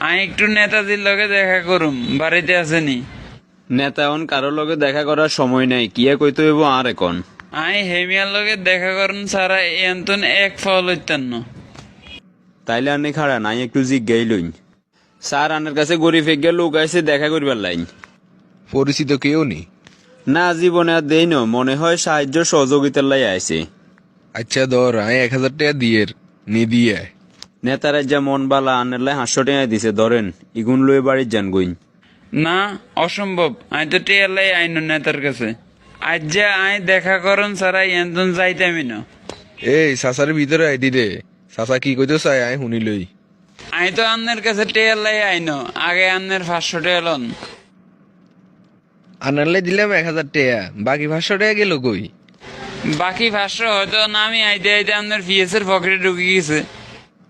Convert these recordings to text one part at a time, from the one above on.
আমি একটু নেতাজির লগে দেখা করুম বাড়িতে আসেনি। নেতা এখন কারোর লগে দেখা করার সময় নাই কিয়া কইতে হইব আর এখন? আমি হেমিয়ার লগে দেখা করুন সারা এন্তন এক ফল হইতান্ন। তাইলে আনে খাড়া নাই একটু জিজ্ঞাই লইন। স্যার আনের কাছে গরিব ফেগে লোক আইসে দেখা করবার লাইন। পরিচিত কেউ নেই? না জীবনে আর দেই ন মনে হয় সাহায্য সহযোগিতার লাই আইছে। আচ্ছা ধর আমি এক হাজার টাকা দিয়ে নি দিয়ে। নেতারা যা মন বালা আনের লাই হাস্য টেঙাই দিছে ধরেন ইগুন লয়ে বাড়ির যান গইন। না অসম্ভব। আমি তো টিয়ালাই আইন নেতার কাছে। আজ যে আই দেখা করুন সারা এন্তন যাইতামি না। এই সাসার ভিতরে আইডি রে সাসা কি কইতে চাই আই শুনি লই। আমি তো আন্নের কাছে টিয়ালাই আইন। আগে আন্নের পাঁচশো টাকা লন। আনারলে দিলাম এক হাজার টাকা বাকি পাঁচশো টাকা গেল কই? বাকি পাঁচশো হয়তো নামি আইতে আইতে আপনার পিএস এর পকেটে ঢুকে গেছে।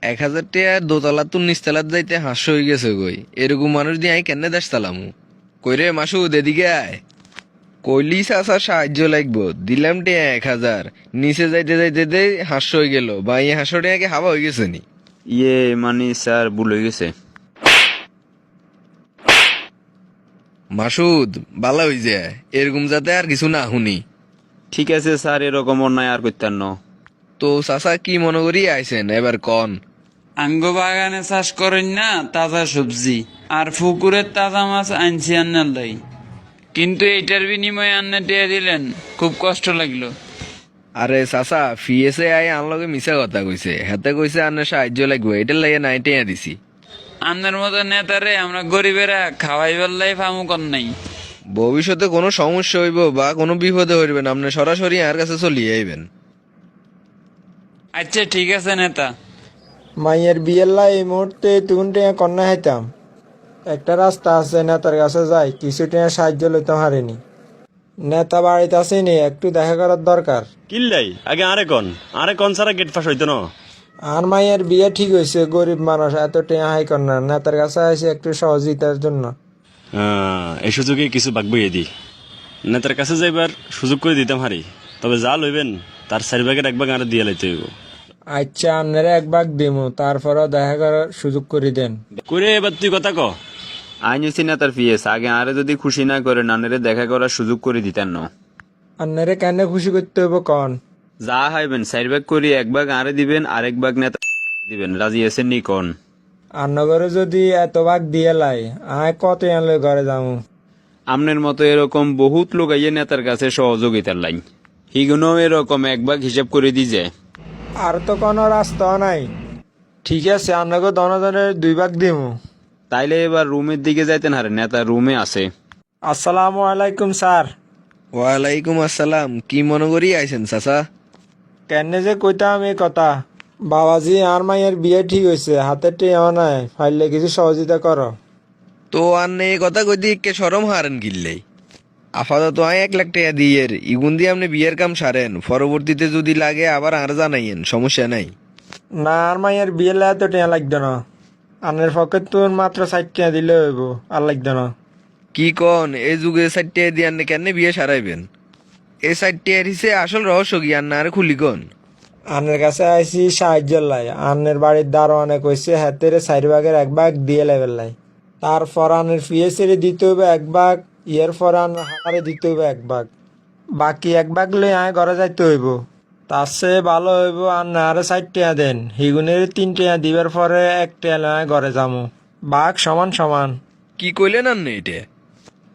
এক হাজার টাকা দোতলা তুন নিচতলাত যাইতে হাস্য হয়ে গেছে কই। এরকম মানুষ দিয়ে আই কেন দেশ তালামু কই রে মাসুদ এদিকে আয়। কইলি সাসা সাহায্য লাগবো দিলাম টিয়া এক হাজার। নিচে যাইতে যাইতে দে হাস্য হয়ে গেল বা এই হাস্য টাকা হাওয়া হয়ে গেছে নি? ইয়ে মানে স্যার ভুল হয়ে গেছে। মাসুদ বালা হই যায়। এরকম যাতে আর কিছু না শুনি। ঠিক আছে স্যার এরকম অন্যায় আর করতেন না। তো চাচা কি মনে করি আইছেন? এবার কন। আঙ্গ বাগানে চাষ করেন না তাজা সবজি আর পুকুরের তাজা মাছ আনছি আন্নার লাই। কিন্তু এইটার বিনিময়ে আন্না টিয়া দিলেন খুব কষ্ট লাগল। আরে চাচা ফিএসএ আই আনলগে মিছা কথা কইছে। হাতে কইছে আনে সাহায্য লাগবে এটার লাগে নাই টেয়া দিছি। আন্নার মতো নেতারে আমরা গরিবেরা খাওয়াইবার লাই ফামু কর নাই। ভবিষ্যতে কোনো সমস্যা হইব বা কোনো বিপদে হইবেন আপনি সরাসরি আর কাছে চলিয়ে আইবেন। আচ্ছা ঠিক আছে নেতা। মাইয়ের বিয়ের লাই এই মুহূর্তে তুগুন টেয়া কন্যা হইতাম। একটা রাস্তা আছে নেতার কাছে যাই কিছু টেয়া সাহায্য লইতে হারিনি। নেতা বাড়িতে আসেনি একটু দেখা করার দরকার। কিল্লাই আগে আরে কন আরে কন সারা গেট পাস হইতো না? আর মাইয়ের বিয়ে ঠিক হয়েছে গরিব মানুষ এত টেয়া হাই কন্যা। নেতার কাছে আসে একটু সহযোগিতার জন্য। আহ, এই সুযোগে কিছু বাক বইয়ে দি। নেতার কাছে যাইবার সুযোগ করে দিতাম হারি। তবে যা লইবেন তার চারি ভাগের এক ভাগ আরে দিয়ে লাইতে হইব। আচ্ছা আপনারা এক ভাগ দিমু তারপরেও দেখা করার সুযোগ করে দেন। করে এবার তুই কথা ক। আইন হচ্ছি না তার পিএস আগে আরে যদি খুশি না করে নানেরে দেখা করার সুযোগ করে দিতেন না। আপনারা কেন খুশি করতে হইব কন? যা হাইবেন চার ভাগ করি এক ভাগ আরে দিবেন আরেক ভাগ নেতা দিবেন রাজি আছেন নি কোন? আন্নগরে যদি এত ভাগ দিয়ে লাই আয় কত আনলে ঘরে যামু? আমনের মতো এরকম বহুত লোক আইয়ে নেতার কাছে সহযোগিতার লাইন হিগুনো এরকম এক ভাগ হিসাব করে দি যায় আর তো কোনো রাস্তা নাই। ঠিক আছে আপনাকে দনজনের দুই ভাগ দিমু। তাইলে এবার রুমের দিকে যাইতেন হারে নেতা রুমে আছে। আসসালামু আলাইকুম স্যার। ওয়ালাইকুম আসসালাম কি মনে করি আইছেন চাচা? কেন যে কইতাম এই কথা। বাবাজি আর মাইয়ের বিয়ে ঠিক হয়েছে হাতে টেয়া নাই ফাইলে কিছু সহযোগিতা করো। তো আর নেই কথা কই দিয়ে কে সরম হারেন কিনলেই আপাতত আই এক লাখ টাকা দিয়ে ইগুন দিয়ে আপনি বিয়ের কাম সারেন। পরবর্তীতে যদি লাগে আবার আর জানাইয়েন সমস্যা নাই। না আর মাইয়ের বিয়ে লাই তো টেয়া লাগতো না। আনের পক্ষে তোর মাত্র ষাট টাকা দিলে হইব আর লাগতো না। কি কন এই যুগে ষাট টাকা দিয়ে আপনি কেন বিয়ে সারাইবেন? এই ষাট টাকার হিসে আসল রহস্য কি আর না আর খুলি কন? আনের কাছে আইসি সাহায্য লাই। আনের বাড়ির দারোয়ানে কইছে হাতের চারি ভাগের এক ভাগ দিয়ে লেবেল লাই। তারপর আনের ফিএসের দিতে হবে এক ভাগ ইয়ের পর আনের হারে দিতে হইব এক ভাগ। বাকি এক ভাগ লই আয় ঘরে যাইতে হইব। তার চেয়ে ভালো হইব আর না আরে চার টিয়া দেন। হিগুনের তিন টিয়া দিবার পরে এক টিয়া লই আয় ঘরে যামু। বাঘ সমান সমান। কি কইলেন আর নেই এটা?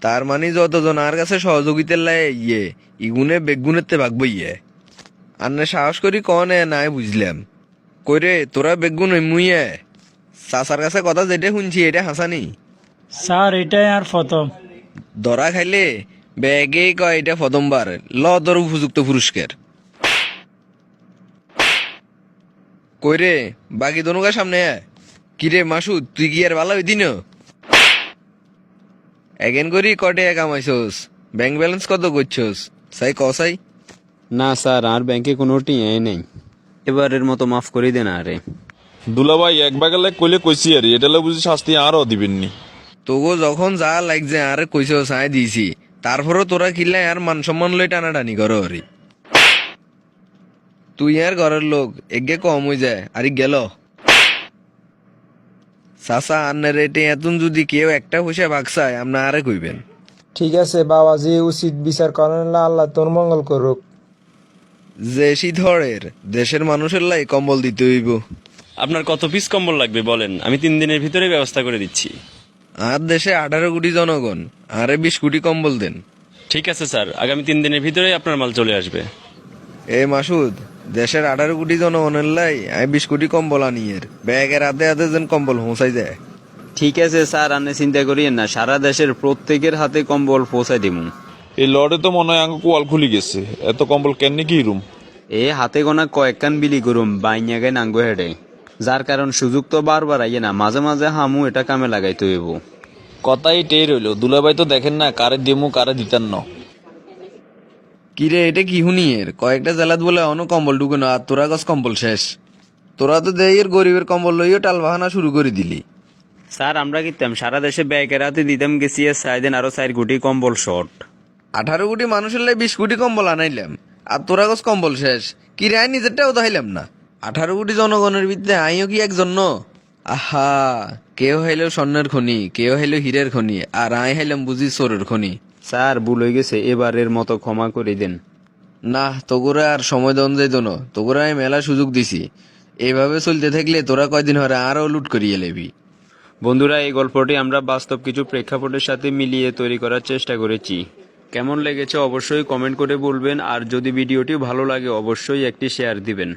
তার মানে যতজন আর কাছে সহযোগিতার লাই ইয়ে ইগুনে বেগুনের তে ভাগবো ইয়ে আর না সাহস করি কনে নাই বুঝলাম। কইরে তোরা বেগুন মুইয়ে চাচার কাছে কথা যেটা শুনছি এটা হাসানি। স্যার এটাই আর প্রথম। ধরা খাইলে ব্যাগে কয় এটা প্রথমবার। ল তোর উপযুক্ত পুরস্কার। কইরে বাকি দনুকা সামনে। কিরে মাসুদ তুই কি আর ভালো হইতি না? এগেন করি কটে কামাইছস ব্যাংক ব্যালেন্স কত করছস? সাই কসাই না স্যার আর ব্যাংকে কোনো টিয়াই নেই। এবারের মতো মাফ করে দেন আরে দুলাভাই এক বাগালে কইলে কইছি আর এটালে বুঝি শাস্তি আরও দিবেননি। তোগো যখন যা লাগছে আর কইছস আয় দিছি। তারপরও তোরা কিল্লাই আর মান সম্মান লই টানাটানি করো হরি। তুই আর ঘরের লোক এগে কম হয়ে যায় আর গেল। চাচা আন্নের রেটে এতন যদি কেউ একটা পয়সা ভাগসায় আপনি আরে কইবেন। ঠিক আছে বাবা বাবাজি উচিত বিচার করেন না আল্লাহ তোর মঙ্গল করুক। যে শীতহরের দেশের মানুষের লাই কম্বল দিতে হইব। আপনার কত পিস কম্বল লাগবে বলেন? আমি তিন দিনের ভিতরে ব্যবস্থা করে দিচ্ছি। আর দেশে আঠারো কোটি জনগণ আরে বিশ কোটি কম্বল দেন। ঠিক আছে স্যার আগামী তিন দিনের ভিতরেই আপনার মাল চলে আসবে। এ মাসুদ দেশের আঠারো কোটি জনগণের লাই আমি বিশ কোটি কম্বল আনিয়ের ব্যাগের আধে আধে যেন কম্বল পৌঁছাই যায়। ঠিক আছে স্যার আপনি চিন্তা করিয়েন না সারা দেশের প্রত্যেকের হাতে কম্বল পৌঁছাই দিমু। এই লড়ে তো মনে হয় আঙ্গ কোয়াল খুলি গেছে। এত কম্বল কেন কি রুম? এ হাতে গোনা কয়েকখান বিলি করুম বাইনিয়াগে নাঙ্গো হেডে। যার কারণ সুযোগ তো বারবার আইয়ে না মাঝে মাঝে হামু এটা কামে লাগাইতে হইব। কথাই টের রইল দুলাভাই তো দেখেন না কারে দিমু কারে দিতেন না। কিরে এটা কি হুনিয়ের? কয়েকটা জেলাত বলে অন কম্বল ঢুকে আর তোরা গছ কম্বল শেষ। তোরা তো দেয়ের গরিবের কম্বল লইও টাল বাহানা শুরু করে দিলি। স্যার আমরা কিতাম সারা দেশে ব্যাগের হাতে দিতাম গেছি চাই দেন আরও চার কোটি কম্বল শর্ট। আঠারো কোটি মানুষের লাই বিশ কোটি কম্বল আনাইলাম আর তোরা গছ কম্বল শেষ। কি রে আই নিজেরটাও দেখাইলাম না। আঠারো কোটি জনগণের ভিতরে আইও কি একজন আহা কেউ হইল স্বর্ণের খনি কেউ হইল হীরের খনি আর আই হইলাম বুঝি সোরের খনি। স্যার ভুল হয়ে গেছে এবারের মতো ক্ষমা করে দেন। না তোগুরা আর সময় দন যাইতো না তোগুরা আমি মেলা সুযোগ দিছি। এভাবে চলতে থাকলে তোরা কয়দিন হরে আরও লুট করিয়ে লেবি। বন্ধুরা এই গল্পটি আমরা বাস্তব কিছু প্রেক্ষাপটের সাথে মিলিয়ে তৈরি করার চেষ্টা করেছি। কেমন লেগেছে অবশ্যই কমেন্ট করে বলবেন আর যদি ভিডিওটি ভালো লাগে অবশ্যই একটি শেয়ার দিবেন।